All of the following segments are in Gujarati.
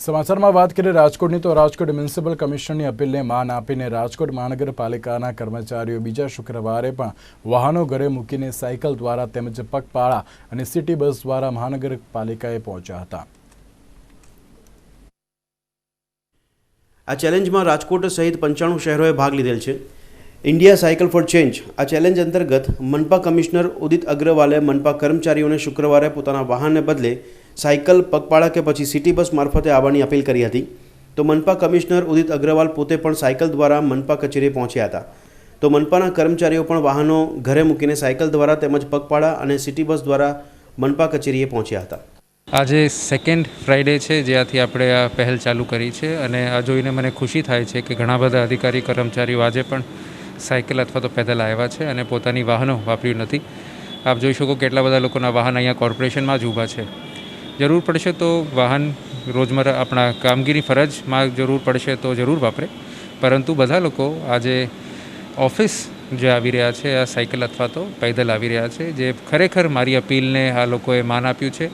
સમાચારમાં વાત કરીએ રાજકોટની, તો રાજકોટ મ્યુનિસિપલ કમિશનરની અપીલને માન આપીને રાજકોટ મહાનગરપાલિકાના કર્મચારીઓ બીજા શુક્રવારે પણ વાહનો ઘરે મૂકીને સાયકલ દ્વારા તેમજ પગપાળા અને સિટી બસ દ્વારા મહાનગરપાલિકાએ પહોંચ્યા હતા. આ ચેલેન્જમાં રાજકોટ સહિત પંચાણું શહેરોએ ભાગ લીધેલ છે. India cycle for change. આ ચેલેન્જ અંતર્ગત મનપા કમિશનર ઉદિત અગ્રવાલે મનપા કર્મચારીઓને શુક્રવારે પોતાના વાહનને બદલે સાયકલ, પગપાળા કે પછી સિટી બસ મારફતે આવવાની અપીલ કરી હતી. તો મનપા કમિશનર ઉદિત અગ્રવાલ પોતે પણ સાયકલ દ્વારા મનપા કચેરીએ પહોંચ્યા હતા. તો મનપાના કર્મચારીઓ પણ વાહનો ઘરે મૂકીને સાયકલ દ્વારા તેમજ પગપાળા અને સિટી બસ દ્વારા મનપા કચેરીએ પહોંચ્યા હતા. આજે સેકન્ડ ફ્રાઇડે છે, જ્યાંથી આપણે આ પહેલ ચાલુ કરી છે અને આ જોઈને મને ખુશી થાય છે કે ઘણા બધા અધિકારી કર્મચારીઓ આજે પણ સાયકલ અથવા તો પેદલ આવ્યા છે અને પોતાની વાહનો વાપર્યું નથી. આપ જોઈ શકો કેટલા બધા લોકોના વાહન અહીંયા કોર્પોરેશનમાં જ ઊભા છે. જરૂર પડશે તો વાહન રોજમર્રા આપણા કામગીરી ફરજમાં જરૂર પડશે તો જરૂર વાપરે. પરંતુ બધા લોકો આજે ઓફિસ જે આવી રહ્યા છે, આ સાયકલ અથવા તો પૈદલ આવી રહ્યા છે, જે ખરેખર મારી અપીલને આ લોકોએ માન આપ્યું છે.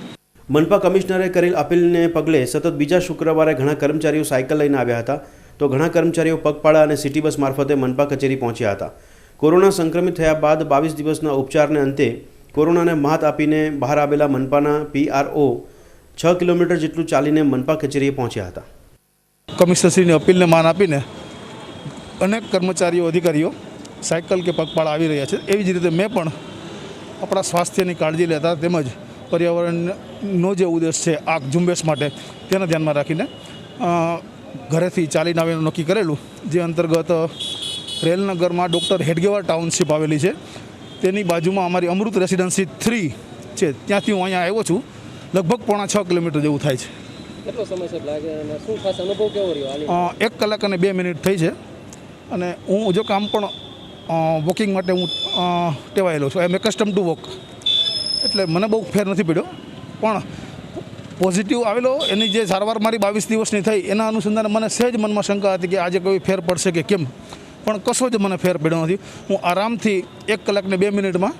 મનપા કમિશનરે કરેલ અપીલને પગલે સતત બીજા શુક્રવારે ઘણા કર્મચારીઓ સાયકલ લઈને આવ્યા હતા. તો ઘણા કર્મચારીઓ પગપાળા અને સિટી બસ મારફતે મનપા કચેરી પહોંચ્યા હતા. કોરોના સંક્રમિત થયા બાદ બાવીસ દિવસના ઉપચારને અંતે કોરોનાને માત આપીને બહાર આવેલા મનપાના પીઆરઓ છ કિલોમીટર જેટલું ચાલીને મનપા કચેરીએ પહોંચ્યા હતા. કમિશનરશ્રીની અપીલને માન આપીને અનેક કર્મચારીઓ, અધિકારીઓ સાયકલ કે પગપાળા આવી રહ્યા છે. એવી જ રીતે મેં પણ આપણા સ્વાસ્થ્યની કાળજી લેતા તેમજ પર્યાવરણનો જે ઉદ્દેશ છે આ ઝુંબેશ માટે તેને ધ્યાનમાં રાખીને ઘરેથી ચાલીને આવીને નક્કી કરેલું જે અંતર્ગત રેલનગરમાં ડૉક્ટર હેડગેવાર ટાઉનશીપ આવેલી છે. તેની બાજુમાં અમારી અમૃત રેસિડન્સી થ્રી છે. ત્યાંથી હું અહીંયા આવ્યો છું. લગભગ પોણા છ કિલોમીટર જેવું થાય છે. એક કલાક અને બે મિનિટ થઈ છે. અને હું જો કામ પણ વોકિંગ માટે હું ટેવાયેલો છું. I am custom to walk એટલે મને બહુ ફેર નથી પડ્યો. પણ પોઝિટિવ આવેલો, એની જે સારવાર મારી બાવીસ દિવસની થઈ, એના અનુસંધાને મને સહેજ મનમાં શંકા હતી કે આજે કોઈ ફેર પડશે કે કેમ. પણ કશો જ મને ફેર પડ્યો નથી. હું આરામથી એક કલાકને બે મિનિટમાં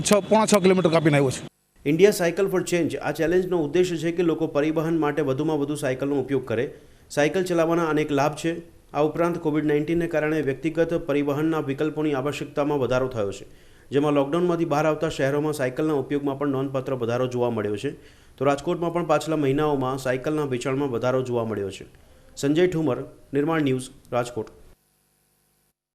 છ, પોણા છ કિલોમીટર કાપીને આવ્યો છું. India cycle for change. આ ચેલેન્જનો ઉદ્દેશ છે કે લોકો પરિવહન માટે વધુમાં વધુ સાયકલનો ઉપયોગ કરે. સાયકલ ચલાવવાના અનેક લાભ છે. આ ઉપરાંત કોવિડ નાઇન્ટીનને કારણે વ્યક્તિગત પરિવહનના વિકલ્પોની આવશ્યકતામાં વધારો થયો છે. જેમાં લોકડાઉનમાંથી બહાર આવતા શહેરોમાં સાયકલના ઉપયોગમાં પણ નોંધપાત્ર વધારો જોવા મળ્યો છે. તો રાજકોટમાં પણ પાછલા મહિનાઓમાં સાયકલના વેચાણમાં વધારો જોવા મળ્યો છે. સંજય ઠુમર, નિર્માણ ન્યૂઝ રાજકોટ.